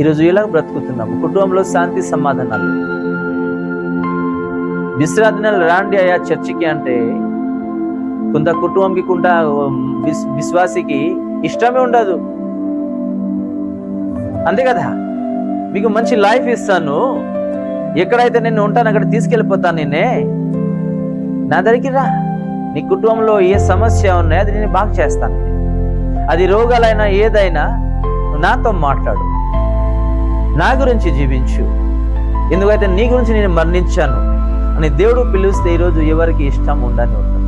ఈరోజు ఇలా బ్రతుకుతున్నాము కుటుంబంలో శాంతి సమాధానాలు. విశ్రాంతి నెలలు రాండి అయ్యా చర్చికి అంటే కొంత కుటుంబంకి కొంత విశ్వాసికి ఇష్టమే ఉండదు. అంతే కదా? మీకు మంచి లైఫ్ ఇస్తాను. ఎక్కడైతే నేను ఉంటాను అక్కడ తీసుకెళ్ళిపోతాను నేనే. నా దగ్గరికి రా. నీ కుటుంబంలో ఏ సమస్య ఉన్నాయో అది నేను బాగు చేస్తాను. అది రోగాలైనా ఏదైనా నాతో మాట్లాడు. నా గురించి జీవించు. ఎందుకైతే నీ గురించి నేను మరణించాను అని దేవుడు పిలిస్తే ఈరోజు ఎవరికి ఇష్టం ఉండని ఉంటుంది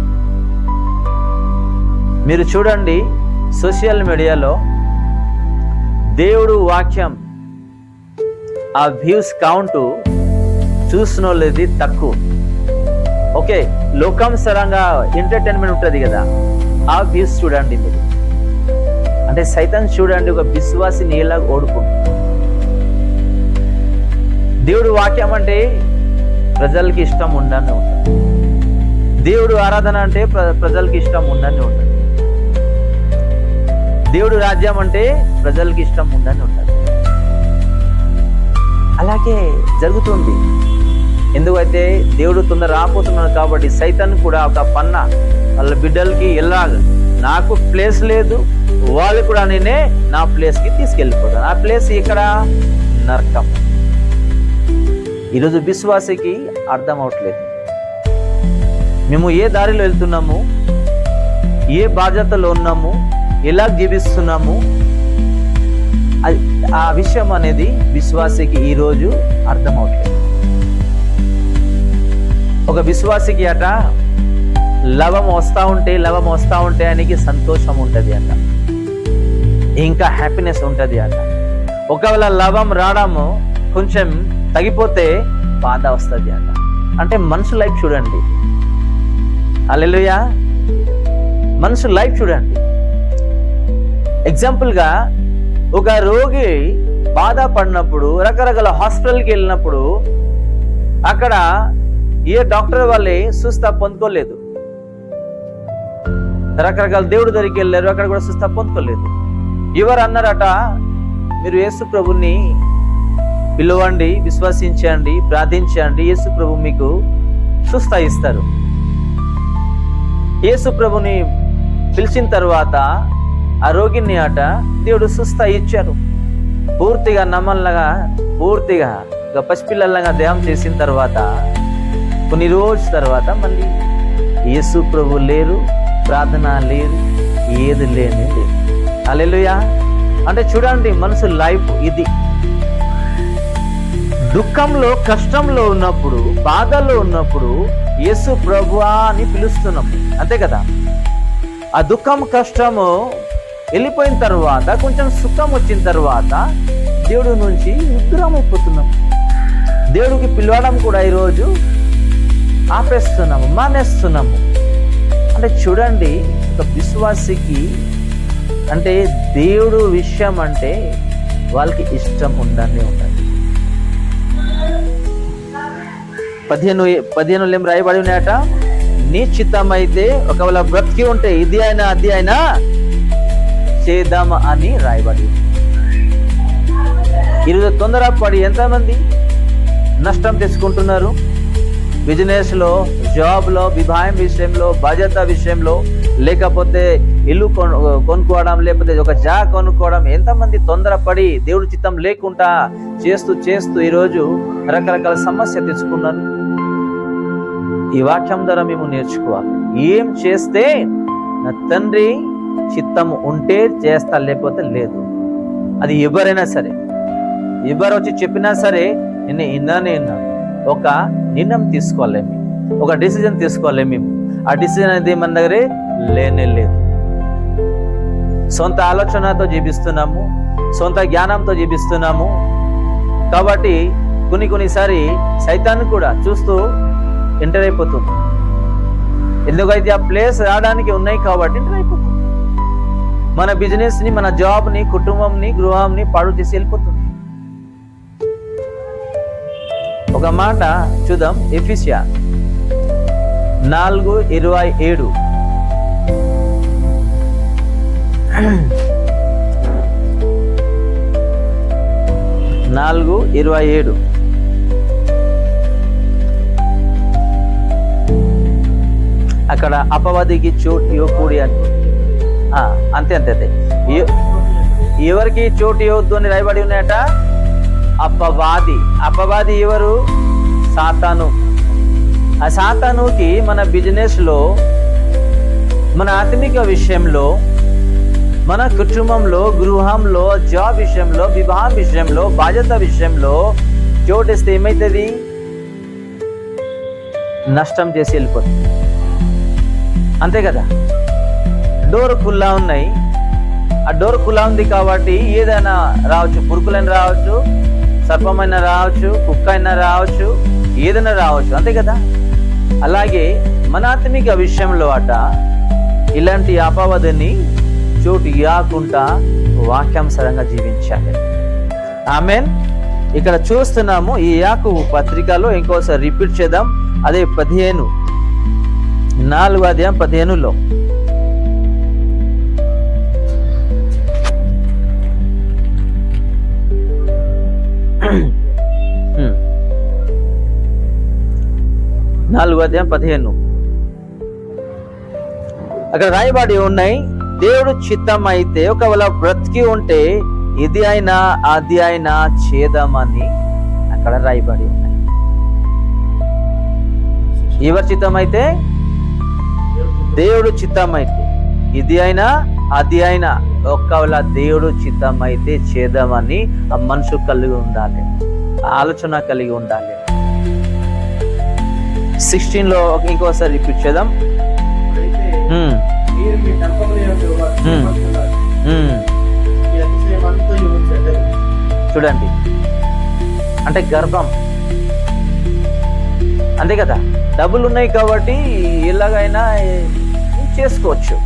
మీరు చూడండి సోషల్ మీడియాలో దేవుడు వాక్యం ఆ వ్యూస్ కౌంటు చూసిన వాళ్ళది తక్కువ. ఓకే లోకాంసరంగా ఎంటర్టైన్మెంట్ ఉంటుంది కదా ఆ వ్యూస్ చూడండి మీరు. అంటే సైతం చూడండి ఒక విశ్వాసిని ఎలా ఓడుకుంటుంది. దేవుడు వాక్యం అంటే ప్రజలకి ఇష్టం ఉండని ఉంటుంది దేవుడు ఆరాధన అంటే ప్ర- ప్రజలకి ఇష్టం ఉండని ఉంటుంది దేవుడు రాజ్యం అంటే ప్రజలకి ఇష్టం ఉండని ఉంటుంది అలాగే జరుగుతుంది. ఎందుకైతే దేవుడు తొందర రాపోతున్నాడు కాబట్టి సైతన్ కూడా ఒక పన్న వాళ్ళ బిడ్డలకి ఎలాగ నాకు ప్లేస్ లేదు వాళ్ళు కూడా నేనే నా ప్లేస్కి తీసుకెళ్ళిపోతాను. ఆ ప్లేస్ ఇక్కడ నరకం. ఈరోజు విశ్వాసకి అర్థం అవట్లేదు. మేము ఏ దారిలో వెళ్తున్నాము? ఏ బాధ్యతలో ఉన్నాము? ఎలా జీవిస్తున్నాము? అది ఆ విషయం అనేది విశ్వాసికి ఈరోజు అర్థం అవట్లేదు. ఒక విశ్వాసికి అట లవం వస్తూ ఉంటే లవం వస్తూ ఉంటే ఆయనకి సంతోషం ఉంటుంది అట. ఇంకా హ్యాపీనెస్ ఉంటుంది అట. ఒకవేళ లవం రావడము కొంచెం తగ్గిపోతే బాధ వస్తుంది అట. అంటే మనుషు లైఫ్ చూడండి. అల్లెలుయా మనుషు లైఫ్ చూడండి. ఎగ్జాంపుల్గా ఒక రోగి బాధపడినప్పుడు రకరకాల హాస్పిటల్కి వెళ్ళినప్పుడు అక్కడ ఏ డాక్టర్ వాళ్ళే సుస్థ పొందుకోలేదు. రకరకాల దేవుడి దగ్గరికి వెళ్ళారు అక్కడ కూడా సుస్థ పొందుకోలేదు. ఎవరు అన్నారట మీరు యేసు ప్రభుని పిలవండి విశ్వసించండి ప్రార్థించండి. యేసు ప్రభు మీకు సుస్థ ఇస్తారు. యేసు ప్రభుని పిలిచిన తర్వాత ఆ రోగిని ఆట దేవుడు సుస్థ ఇచ్చారు పూర్తిగా నమ్మల్లాగా పూర్తిగా ఒక పసిపిల్లలాగా దేహం చేసిన తర్వాత కొన్ని రోజుల తర్వాత మళ్ళీ యేసు ప్రభు లేరు ప్రార్థన లేదు ఏది లేని లేదు అలెలుయా అంటే చూడండి మనసు లైఫ్ ఇది. దుఃఖంలో కష్టంలో ఉన్నప్పుడు బాధలో ఉన్నప్పుడు యేసు ప్రభువా అని పిలుస్తున్నాం. అంతే కదా? ఆ దుఃఖం కష్టము వెళ్ళిపోయిన తర్వాత కొంచెం సుఖం వచ్చిన తర్వాత దేవుడి నుంచి దూరం అయిపోతున్నాం దేవుడికి పిలవడం కూడా ఈరోజు ఆపేస్తున్నాము మానేస్తున్నాము. అంటే చూడండి ఒక విశ్వాసికి అంటే దేవుడు విషయం అంటే వాళ్ళకి ఇష్టం ఉండనే ఉంటుంది పదిహేను పదిహేను ఏం రాయబడి ఉన్నాయట. నీ చిత్తం అయితే ఒకవేళ బ్రతికి ఉంటే ఇది అయినా అది అయినా చేద్దాం అని రాయబడి. ఉంది. ఈరోజు తొందరపడి ఎంతమంది నష్టం తెచ్చుకుంటున్నారు? బిజినెస్లో జాబ్లో వివాహం విషయంలో బాధ్యత విషయంలో లేకపోతే ఇల్లు కొను కొనుక్కోవడం లేకపోతే ఒక జా కొనుక్కోవడం ఎంతమంది తొందరపడి దేవుడి చిత్తం లేకుండా చేస్తూ చేస్తూ ఈరోజు రకరకాల సమస్య తెచ్చుకున్నారు. ఈ వాక్యం ద్వారా మేము నేర్చుకోవాలి. ఏం చేస్తే నా తండ్రి చిత్తం ఉంటే చేస్తా లేకపోతే లేదు. అది ఎవరైనా సరే. ఎవరు వచ్చి చెప్పినా సరే నేను ఇన్నానే విన్నాను ఒక నిర్ణయం తీసుకోవాలి మేము. ఒక డిసిజన్ తీసుకోవాలి మేము. ఆ డిసిజన్ అనేది మన దగ్గరే లేనే లేదు. సొంత ఆలోచనతో జీవిస్తున్నాము. సొంత జ్ఞానంతో జీవిస్తున్నాము. కాబట్టి కొన్ని కొన్నిసారి సైతాన్ని కూడా చూస్తూ ఎంటర్ అయిపోతుంది. ఎందుకైతే ఆ ప్లేస్ రావడానికి ఉన్నాయి కాబట్టి ఎంటర్ అయిపోతుంది. మన బిజినెస్ని మన జాబ్ని కుటుంబంని గృహాన్ని పాడు చేసి వెళ్ళిపోతుంది. ఒక మాట చూద్దాం. ఎఫిషియా నాలుగు ఇరవై ఏడు. నాలుగు ఇరవై ఏడు. అక్కడ అపవాదికి చోటు ఇవ్వకూడి అని. అంతే అంతే అంతే. ఎవరికి చోటు ఇవ్వద్దు అని రాయబడి ఉన్నాయట? అపవాది. అపవాది ఎవరు? సాతాను. ఆ సాతానుకి మన బిజినెస్లో మన ఆత్మిక విషయంలో మన కుటుంబంలో గృహంలో జాబ్ విషయంలో వివాహం విషయంలో బాధ్యత విషయంలో చోటిస్తే ఏమవుతుంది నష్టం చేసి వెళ్ళిపోతుంది. అంతే కదా? డోర్ కుల్లా ఉన్నాయి. ఆ డోర్ కుల్లా ఉంది కాబట్టి ఏదైనా రావచ్చు. పురుకులైనా రావచ్చు సర్పమైనా రావచ్చు కుక్క అయినా రావచ్చు ఏదైనా రావచ్చు. అంతే కదా? అలాగే మన ఆత్మిక విషయంలో అట ఇలాంటి అపవాదిని చోటు ఇవ్వకుండా వాక్యాంసరంగా జీవించాలి. ఆమెన్. ఇక్కడ చూస్తున్నాము ఈ యాకు పత్రికలో ఇంకోసారి రిపీట్ చేద్దాం. అదే పదిహేను. నాలుగు అధ్యాయం పదిహేనులో. నాలుగు అధ్యాయం పదిహేను. అక్కడ రాయబడి ఉన్నాయి దేవుడు చిత్తం అయితే ఒకవేళ బ్రతికి ఉంటే ఇది అయినా అది అయినా చేద్దామని అక్కడ రాయబడి ఉన్నాయి. ఎవరి చిత్తం అయితే దేవుడు చిత్తం అయితే ఇది అయినా అది అయినా ఒకవేళ దేవుడు చిత్తం అయితే చేద్దామని ఆ మనసు కలిగి ఉండాలి. ఆలోచన కలిగి ఉండాలి. సిక్స్టీన్లో ఇంకోసారి రిపీట్ చేద్దాం. అయితే హ్మ్, మీరు మీ తప్పములందు వర్తింపబడుతున్నారు. హ్మ్. ఈ అతిశయమంతయు చెడ్డది. చూడండి. అంటే గర్భం. అంతే కదా? డబ్బులు ఉన్నాయి కాబట్టి ఎలాగైనా చేసుకోవచ్చు.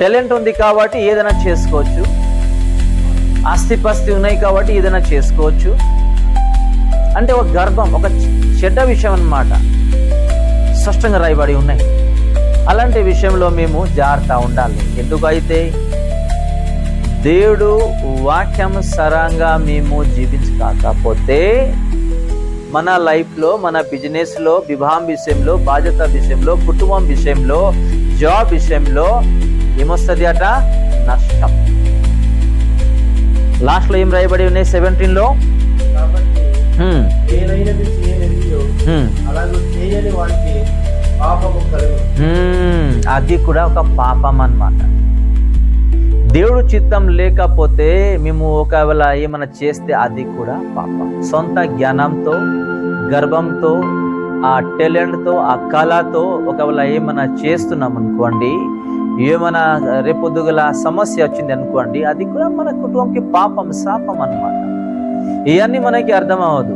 టాలెంట్ ఉంది కాబట్టి ఏదైనా చేసుకోవచ్చు. ఆస్తిపాస్తి ఉన్నాయి కాబట్టి ఏదైనా చేసుకోవచ్చు. అంటే ఒక గర్భం ఒక చెడ్డ విషయం అన్నమాట. స్పష్టంగా రాయబడి ఉన్నాయి. అలాంటి విషయంలో మేము జాగ్రత్త ఉండాలి. ఎందుకైతే దేవుడు వాక్యం సరంగా మేము జీవించకపోతే మన లైఫ్లో మన బిజినెస్లో వివాహం విషయంలో బాధ్యత విషయంలో కుటుంబం విషయంలో జాబ్ విషయంలో ఏమొస్తుంది అట? నష్టం. లాస్ట్లో ఏం రాయబడి ఉన్నాయి? సెవెంటీన్లో అది కూడా ఒక పాపం అన్నమాట. దేవుడు చిత్తం లేకపోతే మేము ఒకవేళ ఏమైనా చేస్తే అది కూడా పాపం. సొంత జ్ఞానంతో గర్భంతో ఆ టాలెంట్తో ఆ కళతో ఒకవేళ ఏమైనా చేస్తున్నాం అనుకోండి ఏమైనా రేపొద్దుగల సమస్య వచ్చింది అనుకోండి అది కూడా మన కుటుంబంకి పాపం శాపం అనమాట ఇవన్నీ మనకి అర్థం అవ్వదు.